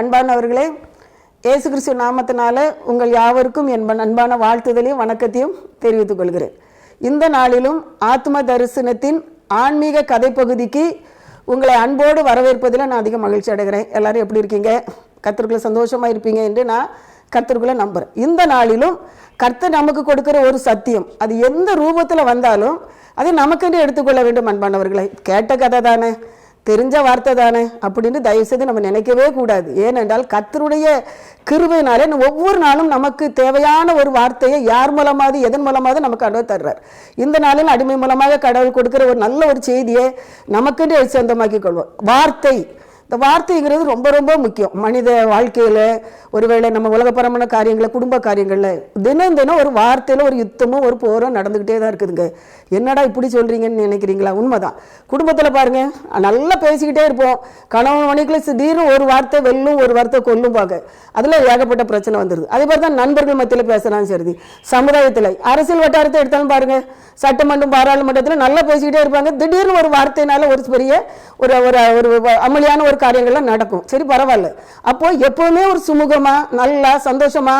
அன்பானவர்களே இயேசு கிறிஸ்து நாமத்தினால உங்கள் யாவருக்கும் என் அன்பான வாழ்த்துதலையும் வணக்கத்தையும் தெரிவித்துக் கொள்கிறேன். இந்த நாளிலும் ஆத்ம தரிசனத்தின் ஆன்மீக கதை பகுதிக்கு உங்களை அன்போடு வரவேற்பதில் நான் அதிக மகிழ்ச்சி அடைகிறேன். எல்லாரும் எப்படி இருக்கீங்க? கத்திற்குள்ள சந்தோஷமாக இருப்பீங்க என்று நான் கர்த்தருக்குள்ள நம்புகிறேன் இந்த நாளிலும் கர்த்தர் நமக்கு கொடுக்குற ஒரு சத்தியம் அது எந்த ரூபத்தில் வந்தாலும் அதை நமக்கென்று எடுத்துக்கொள்ள வேண்டும் அன்பானவர்களை. கேட்ட கதை தானே. தெரிஞ்ச வார்த்தை தானே அப்படின்னு தயவுசெய்து நம்ம நினைக்கவே கூடாது. ஏனென்றால் கத்தருடைய கிருபையினாலே ஒவ்வொரு நாளும் நமக்கு தேவையான ஒரு வார்த்தையை யார் மூலமாவது எதன் மூலமாவது நமக்கு கடவுள் தர்றார். இந்த நாளில் அடிமை மூலமாக கடவுள் கொடுக்கிற ஒரு நல்ல ஒரு செய்தியை நமக்கென்று சொந்தமாக்கி கொள்வோம். வார்த்தை. இந்த வார்த்தைங்கிறது ரொம்ப ரொம்ப முக்கியம். மனித வாழ்க்கையில் ஒருவேளை நம்ம உலகப்பரமான காரியங்களில் குடும்ப காரியங்களில் தினம் தினம் ஒரு வார்த்தையில் ஒரு யுத்தமும் ஒரு போரும் நடந்துக்கிட்டே தான் இருக்குதுங்க. என்னடா இப்படி சொல்கிறீங்கன்னு நினைக்கிறீங்களா? உண்மைதான். குடும்பத்தில் பாருங்க நல்லா பேசிக்கிட்டே இருப்போம். கணவன் மணிக்குள்ள திடீர்னு ஒரு வார்த்தை வெல்லும் ஒரு வார்த்தை கொல்லும் பார்க்க அதில் ஏகப்பட்ட பிரச்சனை வந்துடுது அதே மாதிரி தான் நண்பர்கள் மத்தியில் பேசலாம் சரி சமுதாயத்தில். அரசியல் வட்டாரத்தை எடுத்தாலும் பாருங்க சட்டமன்றம் பாராளுமன்றத்தில் நல்லா பேசிக்கிட்டே இருப்பாங்க. திடீர்னு ஒரு வார்த்தையினால ஒரு பெரிய ஒரு ஒரு ஒரு அமளியான ஒரு காரியங்கள்லாம் நடக்கும். சரி பரவாயில்ல. அப்போ எப்போவுமே ஒரு சுமூகமாக நல்லா சந்தோஷமா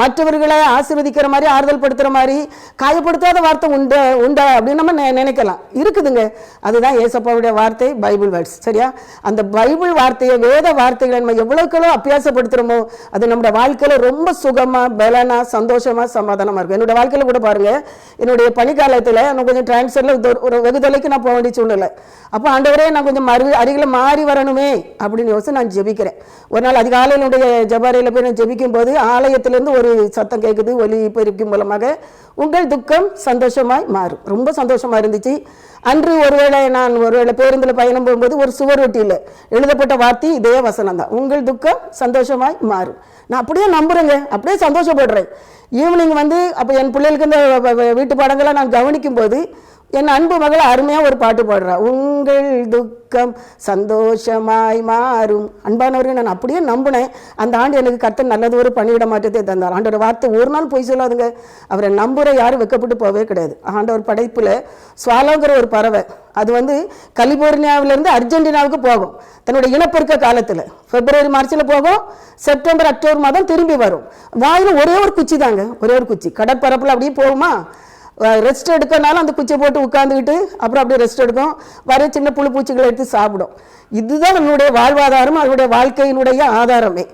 மற்றவர்களை ஆசீர்வதிக்கிற மாதிரி ஆறுதல் படுத்துற மாதிரி காயப்படுத்தாத வார்த்தை உண்டு உண்டா அப்படின்னு நம்ம நினைக்கலாம். இருக்குதுங்க. அதுதான் ஏசப்பாவுடைய வார்த்தை பைபிள் வேர்ட்ஸ். சரியா? அந்த பைபிள் வார்த்தையை வேத வார்த்தைகளை நம்ம எவ்வளவுக்களோ அபியாசப்படுத்துறோமோ அது நம்மளோட வாழ்க்கையில ரொம்ப சுகமா பலனா சந்தோஷமா சமாதானமா இருக்கும். என்னோட வாழ்க்கையில கூட பாருங்க. என்னுடைய பணிக்காலத்துல நான் கொஞ்சம் டிரான்ஸ்ஃபரில் ஒரு வெகு தொலைக்கு நான் போக வேண்டிய சூழ்நிலை. அப்போ ஆண்டவரே நான் கொஞ்சம் மறு அருகில் மாறி வரணுமே. அப்படின்னு யோசிச்சு நான் ஜெபிக்கிறேன். ஒரு நாள் அதிகாலையினுடைய என்னுடைய ஜபாரையில் போய் நான் ஜெபிக்கும் போது ஆலயத்திலேருந்து ஒரு சத்தம் கேட்குது ஒலி பெருக்கி மூலமாக. உங்கள் துக்கம் சந்தோஷமாய் மாறும். ரொம்ப சந்தோஷமா இருந்துச்சு. அன்று ஒருவேளை நான் ஒருவேளை பேருந்தில் பயணம் போகும்போது ஒரு சுவரொட்டியில் எழுதப்பட்ட வார்த்தை இதே வசனம் தான் உங்கள் துக்கம் சந்தோஷமாய் மாறும். நான் அப்படியே நம்புறேங்க. அப்படியே சந்தோஷப்படுறேன். ஈவினிங் வந்து அப்போ என் பிள்ளைகளுக்கு இந்த வீட்டு பாடங்களை நான் கவனிக்கும் போது என் அன்பு மகள் அருமையாக ஒரு பாட்டு பாடுறா. உங்கள் துக்கம் சந்தோஷமாய் மாறும். அன்பானவரை நான் அப்படியே நம்பினேன். அந்த ஆண்டு எனக்கு கர்த்தன் நல்லது ஒரு பணியிட மாற்றத்தை தந்தார். ஆண்டோட வார்த்தை ஒரு நாள் போய் சொல்லாதுங்க. அவரை நம்புற யாரும் வெக்கப்பட்டு போகவே கிடையாது. ஆண்டவர் படைப்பில் ஸ்வாலோங்கிற ஒரு பறவை அது வந்து கலிபோர்னியாவிலேருந்து அர்ஜென்டினாவுக்கு போகும். தன்னுடைய இனப்பெருக்க காலத்தில். பிப்ரவரி மார்ச்சில் போகும். செப்டம்பர் அக்டோபர் மாதம் திரும்பி வரும். வாயில் ஒரே ஒரு குச்சி தாங்க. ஒரே ஒரு குச்சி. கடற்பரப்பில் அப்படியே போகுமா? ரெஸ்ட் எடுக்கனாலும் அந்த குச்சியை போட்டு உட்காந்துக்கிட்டு அப்புறம் அப்படியே ரெஸ்ட் எடுக்கும். வர சின்ன புழு பூச்சிகளை எடுத்து சாப்பிடும். இதுதான் நம்மளுடைய வாழ்வாதாரம் அதனுடைய வாழ்க்கையினுடைய ஆதாரமே.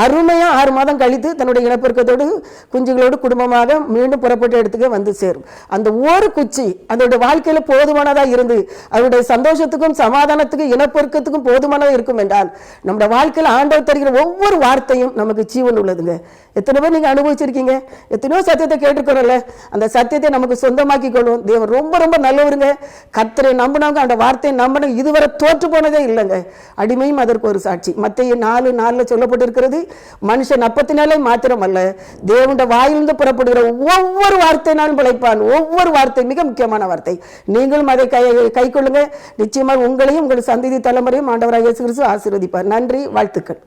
அருமையாக ஆறு மாதம் கழித்து தன்னுடைய இனப்பெருக்கத்தோடு குஞ்சுகளோடு குடும்பமாக மீண்டும் புறப்பட்ட இடத்துக்கு வந்து சேரும். அந்த ஒரு குச்சி அதோட வாழ்க்கையில் போதுமானதாக இருந்து அவருடைய சந்தோஷத்துக்கும் சமாதானத்துக்கும் இனப்பெருக்கத்துக்கும் போதுமானதாக இருக்கும் என்றால் நம்முடைய வாழ்க்கையில் ஆண்டவர் தருகிற ஒவ்வொரு வார்த்தையும் நமக்கு ஜீவன் உள்ளதுங்க. எத்தனை பேர் நீங்கள் அனுபவிச்சிருக்கீங்க? எத்தனையோ சத்தியத்தை கேட்டுக்கிறோம்ல அந்த சத்தியத்தை நமக்கு சொந்தமாக்கி கொள்வோம். தேவன் ரொம்ப ரொம்ப நல்லவருங்க. கத்தரை நம்பினவங்க அந்த வார்த்தையை நம்பினவங்க இதுவரை தோற்று போனதே இல்லைங்க. அடிமையும் அதற்கு ஒரு சாட்சி. மத்திய நாலு நாளில் சொல்லப்பட்டிருக்கிறது. மனுஷன் அப்பத்தினாலே மாத்திரமல்ல தேவனுடைய வாயிலிருந்து புறப்படுகிற ஒவ்வொரு வார்த்தையினாலும் பிழைப்பான். ஒவ்வொரு வார்த்தை மிக முக்கியமான வார்த்தை. நீங்களும் அதை கை கை கொள்ளுங்க நிச்சயமாக உங்களையும் உங்கள் சந்ததி தலைமுறையும் ஆண்டவராக இயேசு கிறிஸ்து ஆசீர்வதிப்பார். நன்றி வாழ்த்துக்கள்.